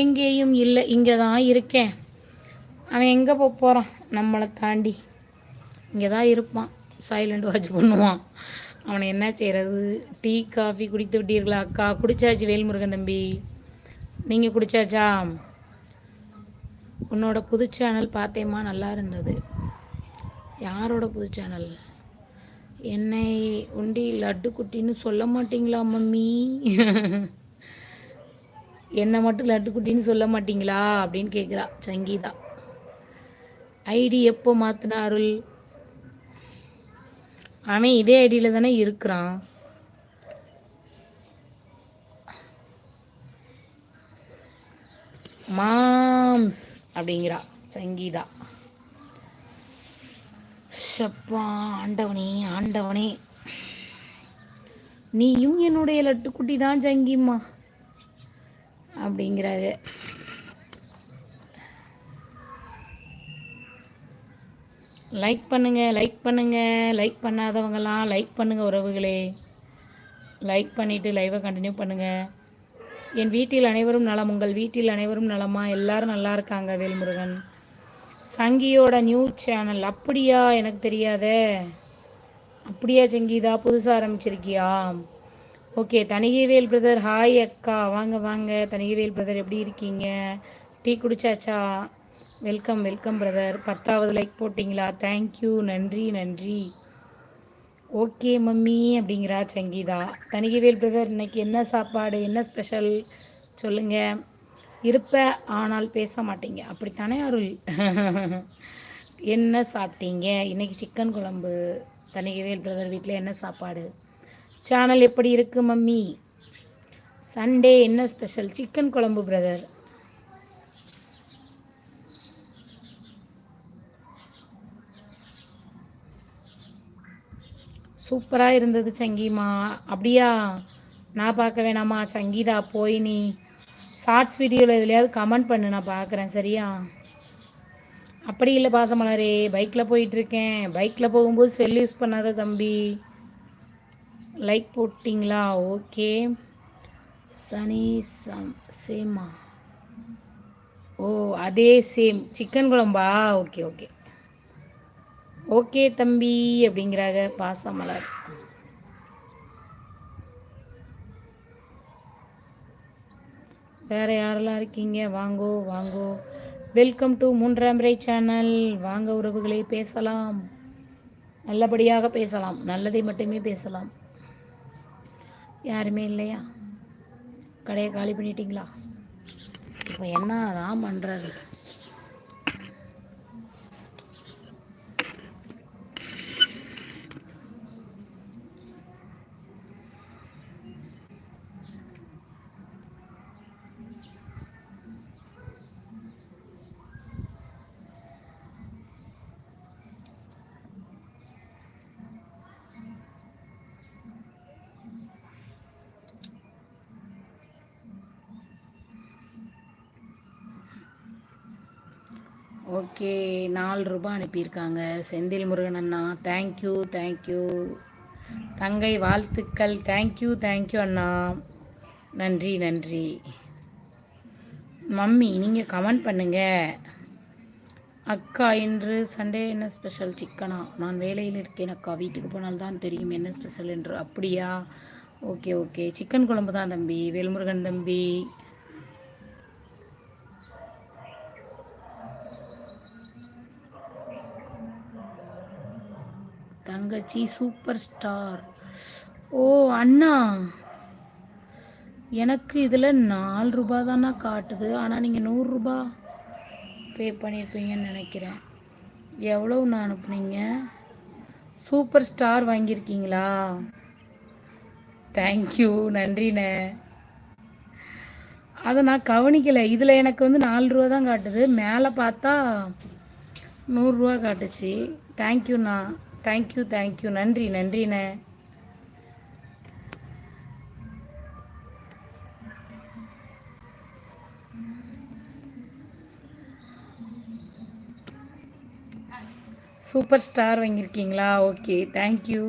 எங்கேயும் இல்லை இங்கே தான் இருக்கேன். அவன் எங்கே போக போகிறான் நம்மளை தாண்டி. இங்கே தான் இருப்பான். சைலண்ட் வாட்ச் பண்ணுவான். அவனை என்ன செய்கிறது டீ காஃபி குடித்து விட்டீர்களா? அக்கா குடிச்சாச்சு வேல்முருகன் தம்பி. நீங்கள் குடிச்சாச்சா? உன்னோட புது சேனல் பார்த்தேம்மா நல்லா இருந்தது. யாரோட புது சேனல் என்னை உண்டி லட்டு குட்டின்னு சொல்ல மாட்டீங்களா மம்மி? என்னை மட்டும் லட்டுக்குட்டின்னு சொல்ல மாட்டீங்களா அப்படின்னு கேட்குறா சங்கீதா. ஐடி எப்போ மாற்றின அருள்? அவன் இதே ஐடியில் தானே இருக்கிறான். மாம்ஸ் அப்படிங்கிறா சங்கீதா. ஷப்பா ஆண்டவனே ஆண்டவனே. நீயும் என்னுடைய லட்டுக்குட்டி தான் ஜங்கிம்மா அப்படிங்கிறாரு. லைக் பண்ணுங்க லைக் பண்ணுங்க லைக் பண்ணாதவங்கலாம் லைக் பண்ணுங்க உறவுகளே. லைக் பண்ணிவிட்டு லைவை கண்டினியூ பண்ணுங்க. என் வீட்டில் அனைவரும் நலம் உங்கள் வீட்டில் அனைவரும் நலமா? எல்லாரும் நல்லா இருக்காங்க வேல்முருகன். சங்கியோட நியூஸ் சேனல் அப்படியா? எனக்கு தெரியாதே. அப்படியா சங்கீதா புதுசாக ஆரம்பிச்சிருக்கியா? ஓகே தனிகைவேல் பிரதர் ஹாய் அக்கா. வாங்க வாங்க. தனிகைவேல் பிரதர் எப்படி இருக்கீங்க? டீ குடிச்சாச்சா? வெல்கம் வெல்கம் பிரதர் பத்தாவது லைக் போட்டிங்களா? தேங்க்யூ நன்றி நன்றி. ஓகே மம்மி அப்படிங்கிறா சங்கீதா. தனிகைவேல் பிரதர் இன்னைக்கு என்ன சாப்பாடு? என்ன ஸ்பெஷல் சொல்லுங்கள் இருப்ப ஆனால் பேச மாட்டீங்க. அப்படித்தானே அருள்? என்ன சாப்பிட்டீங்க? இன்னைக்கு சிக்கன் குழம்பு. தனிகவேல் பிரதர் வீட்டில் என்ன சாப்பாடு? சேனல் எப்படி இருக்கு மம்மி? சண்டே என்ன ஸ்பெஷல் சிக்கன் குழம்பு பிரதர் சூப்பராக இருந்தது சங்கீமா. அப்படியா? நான் பார்க்க வேணாமா? சங்கீதா போய் நீ ஷார்ட்ஸ் வீடியோவில் எதுலையாவது கமெண்ட் பண்ணு நான் பார்க்குறேன் சரியா? அப்படி இல்லை பாசமலரே. பைக்கில் போயிட்டுருக்கேன் பைக்கில் போகும்போது செல் யூஸ் பண்ணாத தம்பி. லைக் போட்டிங்களா? ஓகே சனி சம் சேமா. ஓ அதே சேம் சிக்கன் குழம்பா? ஓகே ஓகே ஓகே தம்பி அப்படிங்கிறாங்க பாசமலர். வேறு யாரெல்லாம் இருக்கீங்க? வாங்கோ வாங்கோ. வெல்கம் டு மூன்றாம் முறை சேனல் வாங்க உறவுகளை பேசலாம். நல்லபடியாக பேசலாம். நல்லதை மட்டுமே பேசலாம். யாருமே இல்லையா? கடையை காலி பண்ணிட்டீங்களா? இப்போ என்ன தான் பண்ணுறது ஓகே நாலு ரூபாய் அனுப்பியிருக்காங்க. செந்தில் முருகன் அண்ணா தேங்க்யூ தேங்க்யூ தங்கை வாழ்த்துக்கள். தேங்க்யூ தேங்க்யூ அண்ணா. நன்றி நன்றி. மம்மி நீங்கள் கமெண்ட் பண்ணுங்க. அக்கா இன்று சண்டே என்ன ஸ்பெஷல் சிக்கனா? நான் வேலையில் இருக்கேன் அக்கா. வீட்டுக்கு போனால் தான் தெரியும் என்ன ஸ்பெஷல் என்று. அப்படியா? Okay okay. சிக்கன் குழம்பு தான் தம்பி. வேல்முருகன் தம்பி. தங்கச்சி சூப்பர் ஸ்டார். ஓ அண்ணா. எனக்கு இதில் நாலு ரூபா தானா காட்டுது. ஆனால் நீங்கள் நூறுரூபா பே பண்ணியிருப்பீங்கன்னு நினைக்கிறேன். எவ்வளோ நான் அனுப்புனீங்க? சூப்பர் ஸ்டார் வாங்கியிருக்கீங்களா? தேங்க்யூ நன்றிண்ணே. அதை நான் கவனிக்கலை. இதில் எனக்கு வந்து நாலு ரூபா தான் காட்டுது. மேலே பார்த்தா நூறுரூவா காட்டுச்சு. தேங்க்யூண்ணா தேங்க்யூ தேங்க்யூ நன்றி நன்றிண்ணே. சூப்பர் ஸ்டார் வாங்கியிருக்கீங்களா ஓகே தேங்க்யூ